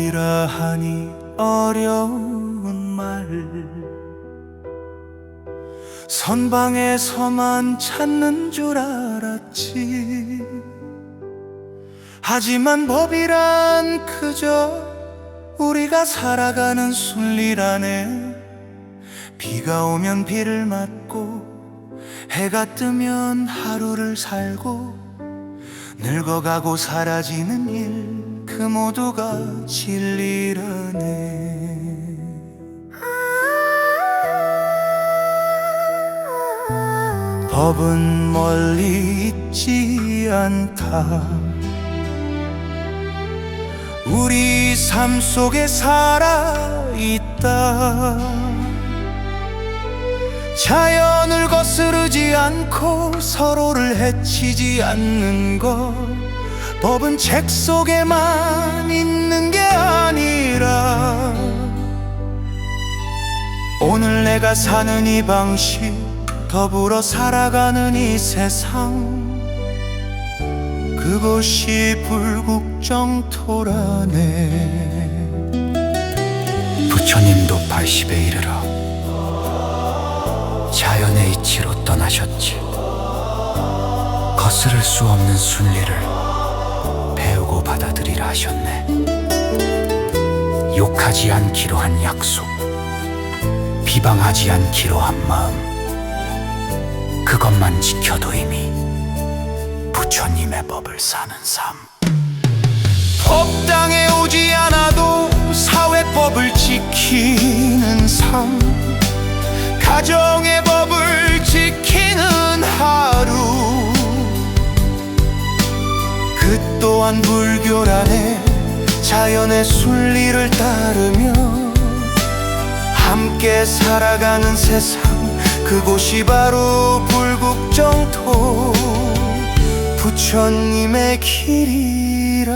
법이라 하니 어려운 말. 선방에서만 찾는 줄 알았지. 하지만 법이란 그저 우리가 살아가는 순리라네. 비가 오면 비를 맞고 해가 뜨면 하루를 살고 늙어가고 사라지는 일 그 모두가 진리라네. 법은 멀리 있지 않다. 우리 삶 속에 살아 있다. 자연을 거스르지 않고 서로를 해치지 않는 것 법은 책 속에만 있는 게 아니라 오늘 내가 사는 이 방식 더불어 살아가는 이 세상 그곳이 불국정토라네 부처님도 80에 이르러 자연의 이치로 떠나셨지. 거스를 수 없는 순리를 받아들이라 하셨네. 욕하지 않기로 한 약속, 비방하지 않기로 한 마음, 그것만 지켜도 이미 부처님의 법을 사는 삶. 법당에 오지 않아도 사회법을 지키는 삶 가정의 법을 그 또한 불교란에 자연의 순리를 따르며 함께 살아가는 세상. 그곳이 바로 불국정토. 부처님의 길이라네